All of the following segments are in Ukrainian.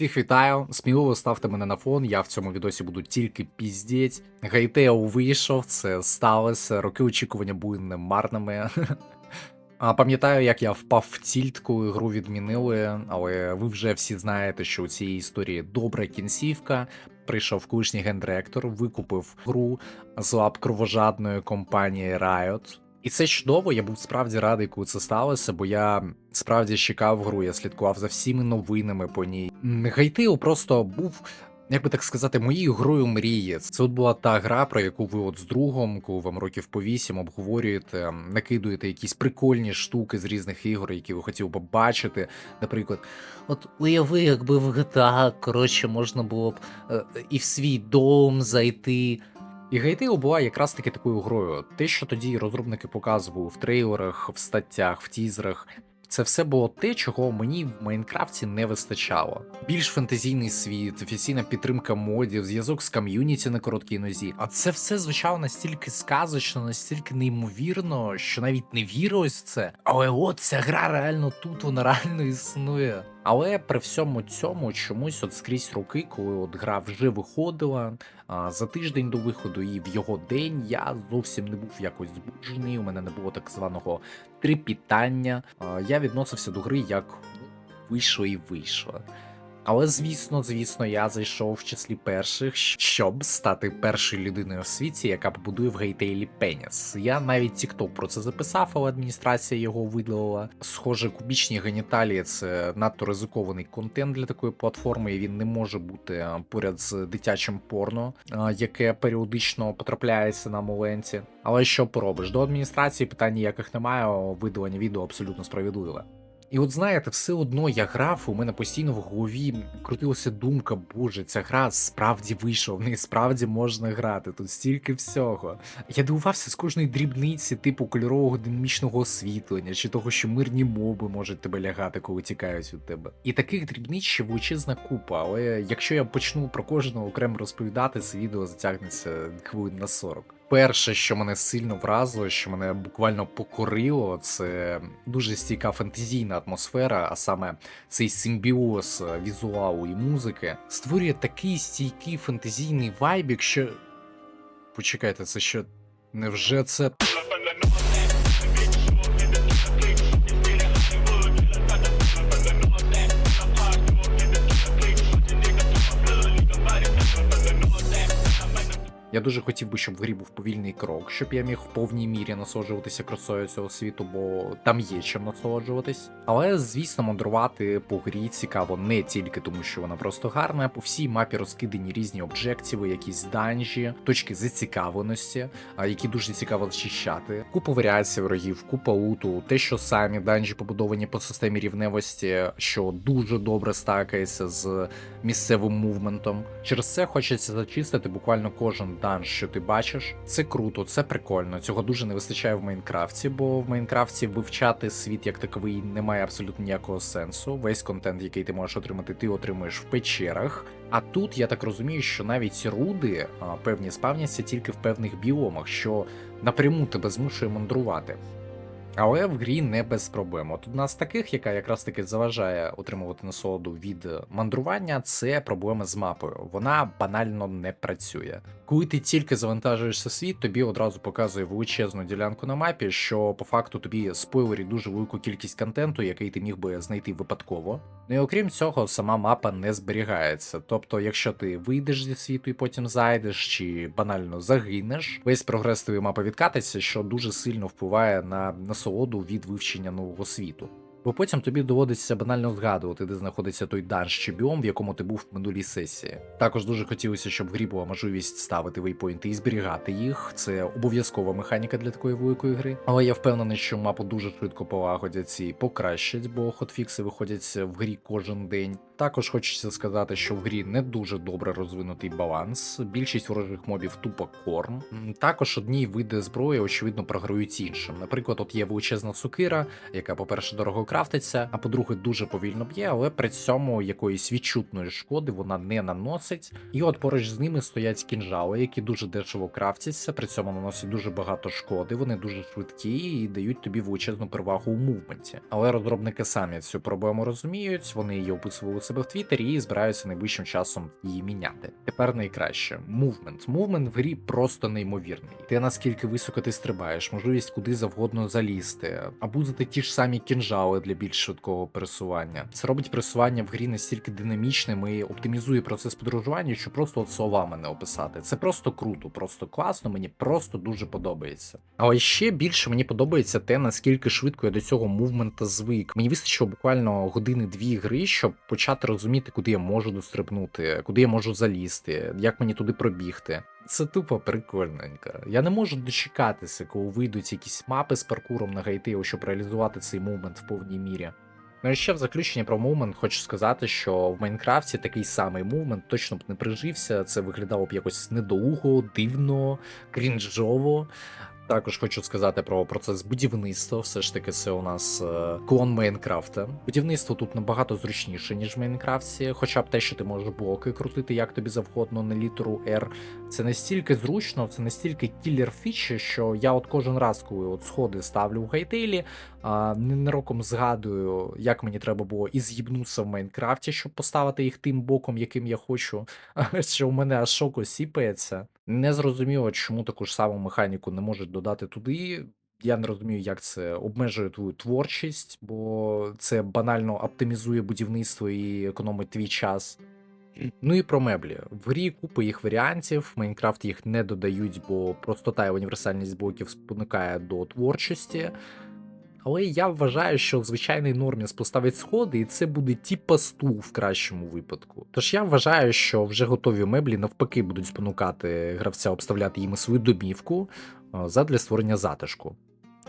Всіх вітаю, сміливо ставте мене на фон. Я в цьому відосі буду тільки піздєть. Гайтео вийшов, це сталося. Роки очікування були немарними. А пам'ятаю, як я впав в тільт, коли гру відмінили, але ви вже всі знаєте, що у цієї історії добра кінцівка. Прийшов колишній гендиректор, викупив гру з лап кровожадної компанії Riot. І це чудово, я був справді радий, коли це сталося, бо я справді чекав гру, я слідкував за всіми новинами по ній. Гайтео просто був. Як би так сказати, моєю грою мрії. Це от була та гра, про яку ви от з другом, коли вам років по вісім обговорюєте, накидуєте якісь прикольні штуки з різних ігор, які ви хотіли б бачити. Наприклад, от уяви, якби в GTA, коротше, можна було б е, і в свій дом зайти. І Гайтео була якраз таки такою грою. Те, що тоді розробники показували в трейлерах, в статтях, в тізерах. Це все було те, чого мені в Майнкрафті не вистачало. Більш фантазійний світ, офіційна підтримка модів, зв'язок з ком'юніті на короткій нозі. А це все звучало настільки сказочно, настільки неймовірно, що навіть не вірилось в це. Але от ця гра реально тут, вона реально існує. Але при всьому цьому чомусь от скрізь роки, коли от гра вже виходила, а, за тиждень до виходу і в його день я зовсім не був якось збуджений. У мене не було так званого трепітання. А, Я відносився до гри як ну, вийшло і вийшло. Але звісно, звісно, я зайшов в числі перших, щоб стати першою людиною в світі, яка побудує в гейтейлі Пеніс. Я навіть TikTok про це записав, але адміністрація його видалила. Схоже, кубічні геніталії це надто ризикований контент для такої платформи, і він не може бути поряд з дитячим порно, яке періодично потрапляється на моленці. Але що поробиш? До адміністрації питань ніяких немає, видалення відео абсолютно справедливе. І от знаєте, все одно я грав, у мене постійно в голові крутилася думка, боже, ця гра справді вийшла, в неї справді можна грати, тут стільки всього. Я дивувався з кожної дрібниці, типу кольорового динамічного освітлення, чи того, що мирні моби можуть тебе лягати, коли тікають від тебе. І таких дрібниць ще величезна купа, але якщо я почну про кожного окремо розповідати, це відео затягнеться хвилин на 40. Перше, що мене сильно вразило, що мене буквально покорило, це дуже стійка фентезійна атмосфера, а саме цей симбіоз е, візуалу і музики, створює такий стійкий фентезійний вайбік, якщо. Почекайте, це що. Невже це. Я дуже хотів би, щоб в грі був повільний крок, щоб я міг в повній мірі насолоджуватися красою цього світу, бо там є чим насолоджуватись. Але, звісно, мандрувати по грі цікаво не тільки тому, що вона просто гарна, по всій мапі розкидані різні об'єктиви, якісь данжі, точки зацікавленості, які дуже цікаво зчищати. Купа варіацій ворогів, купа луту, те, що самі данжі побудовані по системі рівневості, що дуже добре стакається з місцевим мувментом. Через це хочеться зачистити буквально кожен данж, що ти бачиш. Це круто, це прикольно. Цього дуже не вистачає в Майнкрафті, бо в Майнкрафті вивчати світ як таковий не має абсолютно ніякого сенсу. Весь контент, який ти можеш отримати, ти отримуєш в печерах. А тут я так розумію, що навіть руди певні спавняться тільки в певних біомах, що напряму тебе змушує мандрувати. Але в грі не без проблем. От одна з таких, яка якраз таки заважає отримувати насолоду від мандрування, це проблема з мапою. Вона банально не працює. Коли ти тільки завантажуєшся світ, тобі одразу показує величезну ділянку на мапі, що по факту тобі спойлерить дуже велику кількість контенту, який ти міг би знайти випадково. Ну і окрім цього, сама мапа не зберігається. Тобто, якщо ти вийдеш зі світу і потім зайдеш, чи банально загинеш, весь прогрес твоєї мапи відкатиться, що дуже сильно впливає на насолоду від вивчення нового світу. Бо потім тобі доводиться банально згадувати, де знаходиться той данж чи біом, в якому ти був в минулій сесії. Також дуже хотілося, щоб в грі була можливість ставити вейпойнти і зберігати їх. Це обов'язкова механіка для такої великої гри. Але я впевнений, що мапу дуже швидко полагодять і покращать, бо хотфікси виходять в грі кожен день. Також хочеться сказати, що в грі не дуже добре розвинутий баланс. Більшість ворожих мобів тупо корм. Також одні види зброї, очевидно, програють іншим. Наприклад, от є величезна сукира, яка, по-перше, дорого крафтиться, а по-друге, дуже повільно б'є, але при цьому якоїсь відчутної шкоди вона не наносить. І от поруч з ними стоять кінжали, які дуже дешево крафтяться, при цьому наносять дуже багато шкоди. Вони дуже швидкі і дають тобі величезну перевагу у мувменті. Але розробники самі цю проблему розуміють, вони її описували себе в Твіттері і збираюся найближчим часом її міняти. Тепер найкраще мувмент. Мувмент в грі просто неймовірний. Те наскільки високо ти стрибаєш, можливість куди завгодно залізти, абузити ті ж самі кінжали для більш швидкого пересування. Це робить пересування в грі настільки динамічним і оптимізує процес подорожування, що просто от словами не описати. Це просто круто, просто класно. Мені просто дуже подобається. Але ще більше мені подобається те, наскільки швидко я до цього мувмента звик. Мені вистачило буквально години-дві гри, щоб почати розуміти, куди я можу дострибнути, куди я можу залізти, як мені туди пробігти. Це тупо прикольненько. Я не можу дочекатися, коли вийдуть якісь мапи з паркуром на Гайтео, щоб реалізувати цей мувмент в повній мірі. Ну і ще в заключення про мувмент хочу сказати, що в Майнкрафті такий самий мувмент точно б не прижився. Це виглядало б якось недовго, дивно, крінжово. Також хочу сказати про процес будівництва. Все ж таки, це у нас е, клон Майнкрафта. Будівництво тут набагато зручніше, ніж в Майнкрафті. Хоча б те, що ти можеш блоки крутити як тобі завгодно на літеру R. Це настільки зручно, це настільки кілер фічі, що я от кожен раз, коли от сходи ставлю в гайтейлі, ненароком згадую, як мені треба було і з'їбнутися в Майнкрафті, щоб поставити їх тим боком, яким я хочу. Що у мене аж шоко сіпається. Не зрозуміло, чому таку ж саму механіку не можуть додати туди. Я не розумію, як це обмежує твою творчість, бо це банально оптимізує будівництво і економить твій час. Ну і про меблі. В грі купа їх варіантів, в Майнкрафт їх не додають, бо простота і універсальність блоків спонукає до творчості. Але я вважаю, що в звичайній нормі поставить сходи, і це буде типа стул в кращому випадку. Тож я вважаю, що вже готові меблі навпаки будуть спонукати гравця обставляти їм свою домівку задля створення затишку.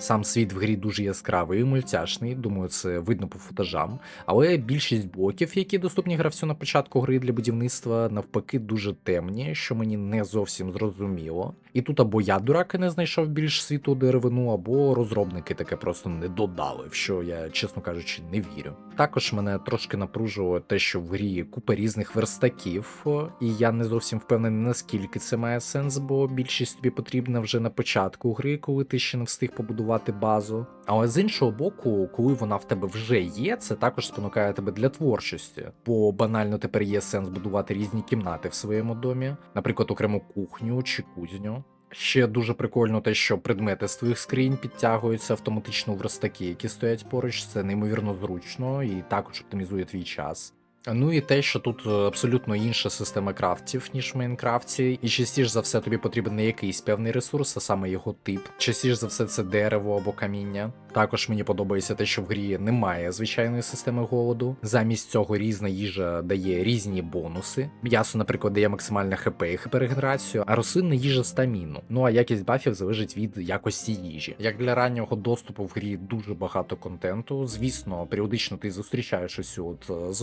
Сам світ в грі дуже яскравий мультяшний, думаю, це видно по футажам. Але більшість блоків, які доступні гравцю на початку гри для будівництва, навпаки, дуже темні, що мені не зовсім зрозуміло. І тут або я дураки не знайшов більш світу деревину, або розробники таке просто не додали, в що я, чесно кажучи, не вірю. Також мене трошки напружувало те, що в грі купа різних верстаків, і я не зовсім впевнений, наскільки це має сенс, бо більшість тобі потрібна вже на початку гри, коли ти ще не встиг побудувати базу. Але з іншого боку, коли вона в тебе вже є, це також спонукає тебе для творчості, бо банально тепер є сенс будувати різні кімнати в своєму домі, наприклад, окрему кухню чи кузню. Ще дуже прикольно те, що предмети з твоїх скринь підтягуються автоматично в верстаки, які стоять поруч. Це неймовірно зручно і також оптимізує твій час. Ну і те, що тут е, абсолютно інша система крафтів, ніж в Майнкрафті, і частіше за все тобі потрібен не якийсь певний ресурс, а саме його тип. Частіше за все це дерево або каміння. Також мені подобається те, що в грі немає звичайної системи голоду. Замість цього різна їжа дає різні бонуси. М'ясо, наприклад, дає максимальне хп і хп-регенерацію, а рослинна їжа стаміну. Ну а якість бафів залежить від якості їжі. Як для раннього доступу в грі дуже багато контенту. Звісно, періодично ти зустрічаєш ось от е,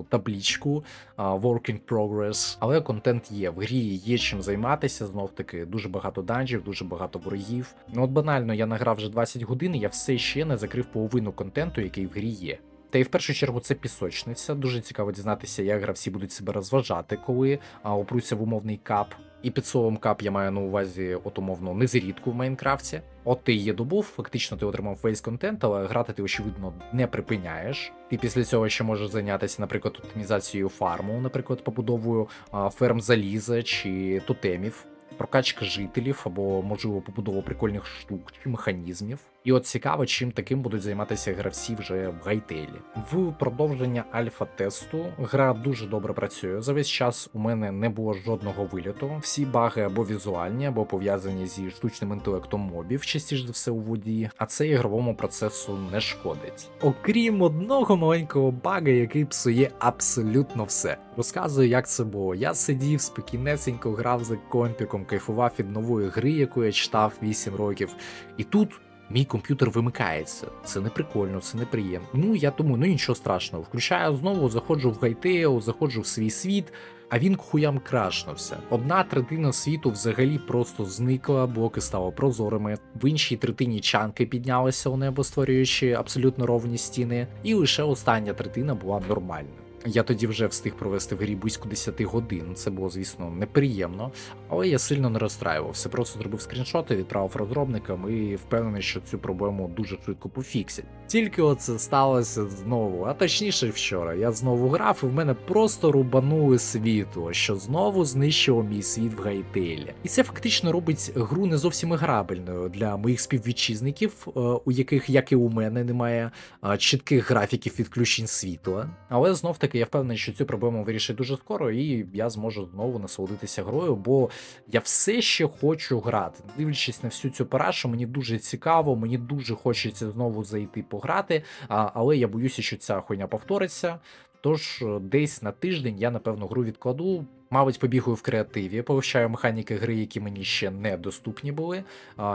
сучасну таблічку Work in Progress, але контент є. В грі є чим займатися. Знов таки дуже багато данжів, дуже багато ворогів. Ну от банально я награв вже 20 годин, і я все ще не закрив половину контенту, який в грі є. Та й в першу чергу це пісочниця. Дуже цікаво дізнатися, як гравці будуть себе розважати, коли опруться в умовний кап. І під словом кап я маю на увазі от умовно незрідку в Майнкрафті. От ти її добув, фактично ти отримав весь контент, але грати ти очевидно не припиняєш. Ти після цього ще можеш зайнятися, наприклад, оптимізацією фарму, наприклад, побудовою ферм заліза чи тотемів. Прокачка жителів або, можливо, побудова прикольних штук чи механізмів. І от цікаво, чим таким будуть займатися гравці вже в гайтейлі. В продовження альфа-тесту гра дуже добре працює. За весь час у мене не було жодного виліту. Всі баги або візуальні, або пов'язані зі штучним інтелектом мобів, частіше за все у воді, а це ігровому процесу не шкодить. Окрім одного маленького бага, який псує абсолютно все. Розказую, як це було. Я сидів спокійнесенько, грав за компіком, кайфував від нової гри, яку я читав 8 років, і тут. Мій комп'ютер вимикається. Це не прикольно, це неприємно. Ну я думаю, ну нічого страшного. Включаю знову, заходжу в Гайтео, заходжу в свій світ, а він хуям крашнувся. Одна третина світу взагалі просто зникла, блоки стали прозорими. В іншій третині чанки піднялися у небо, створюючи абсолютно ровні стіни, і лише остання третина була нормальною. Я тоді вже встиг провести в грі близько 10 годин. Це було, звісно, неприємно, але я сильно не розстраювався. Просто зробив скріншоти, відправив розробникам і впевнений, що цю проблему дуже швидко пофіксять. Тільки оце сталося знову, а точніше вчора. Я знову грав, і в мене просто рубанули світло, що знову знищило мій світ в Гайтейлі. І це фактично робить гру не зовсім грабельною для моїх співвітчизників, е, у яких, як і у мене, немає чітких графіків відключень світла. Але знов таки я впевнений, що цю проблему вирішить дуже скоро, і я зможу знову насолодитися грою, бо я все ще хочу грати. Дивлячись на всю цю парашу, мені дуже цікаво, мені дуже хочеться знову зайти пограти, а, але я боюся, що ця хуйня повториться. Тож е, десь на тиждень я напевно гру відкладу. Мабуть, побігаю в креативі, повищаю механіки гри, які мені ще не доступні були,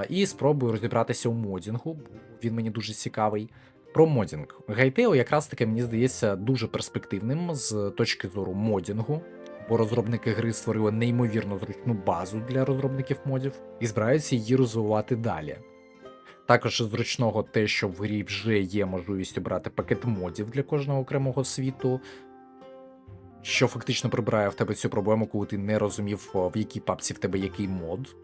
і спробую розібратися у модінгу, бо він мені дуже цікавий. Про модінг. Гайтео якраз таки мені здається дуже перспективним з точки зору модінгу, бо розробники гри створили неймовірно зручну базу для розробників модів і збираються її розвивати далі. Також зручного те, що в грі вже є можливість обрати пакет модів для кожного окремого світу, що фактично прибирає в тебе цю проблему, коли ти не розумів, в якій папці в тебе який мод.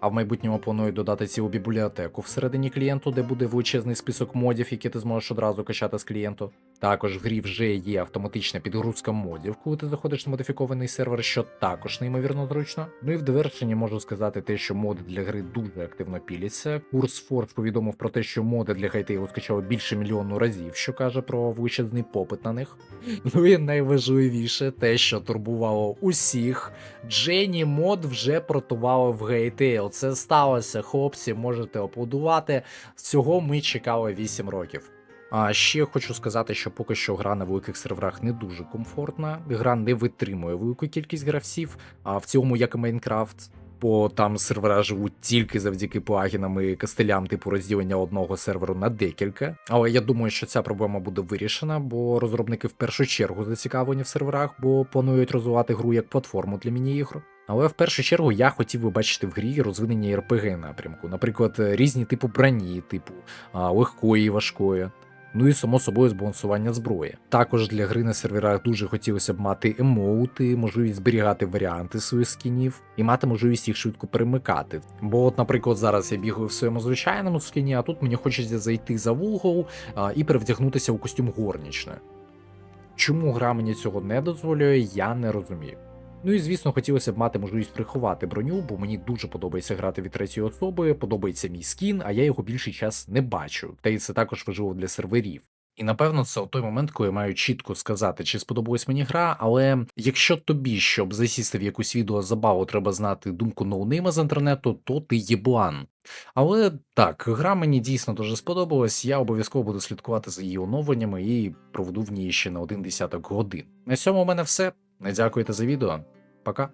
А в майбутньому планую додати цілу бібліотеку всередині клієнту, де буде величезний список модів, які ти зможеш одразу качати з клієнту. Також в грі вже є автоматична підгрузка модів, коли ти заходиш на модифікований сервер, що також неймовірно зручно. Ну і в довершенні можу сказати те, що моди для гри дуже активно піляться. Курс Forge повідомив про те, що моди для Гайтейлу скачали більше мільйону разів, що каже про величезний попит на них. Ну і найважливіше, те, що турбувало усіх, Джені мод вже протували в Гейтейл. Це сталося, хлопці, можете аплодувати. Цього ми чекали 8 років. А ще хочу сказати, що поки що гра на великих серверах не дуже комфортна. Гра не витримує велику кількість гравців, а в цілому, як і Майнкрафт. Бо там сервера живуть тільки завдяки плагінам і кастелям, типу розділення одного серверу на декілька. Але я думаю, що ця проблема буде вирішена, бо розробники в першу чергу зацікавлені в серверах, бо планують розвивати гру як платформу для міні-ігр. Але в першу чергу я хотів би бачити в грі розвинення RPG напрямку, наприклад, різні типу броні, типу легкої і важкої. Ну і само собою збалансування зброї. Також для гри на серверах дуже хотілося б мати емоути, можливість зберігати варіанти своїх скінів і мати можливість їх швидко перемикати. Бо, от, наприклад, зараз я бігаю в своєму звичайному скіні, а тут мені хочеться зайти за вугол а, і перевдягнутися у костюм горнічної. Чому гра мені цього не дозволює, я не розумію. Ну і звісно, хотілося б мати можливість приховати броню, бо мені дуже подобається грати від третьої особи, подобається мій скін, а я його більший час не бачу. Та й це також важливо для серверів. І напевно це той момент, коли я маю чітко сказати, чи сподобалась мені гра, але якщо тобі, щоб засісти в якусь відеозабаву, треба знати думку ноунейма з інтернету, то ти єблан. Але так, гра мені дійсно дуже сподобалась, я обов'язково буду слідкувати за її оновленнями і проведу в ній ще на один десяток годин. На цьому у мене все. Не дякуйте за відео. Пока.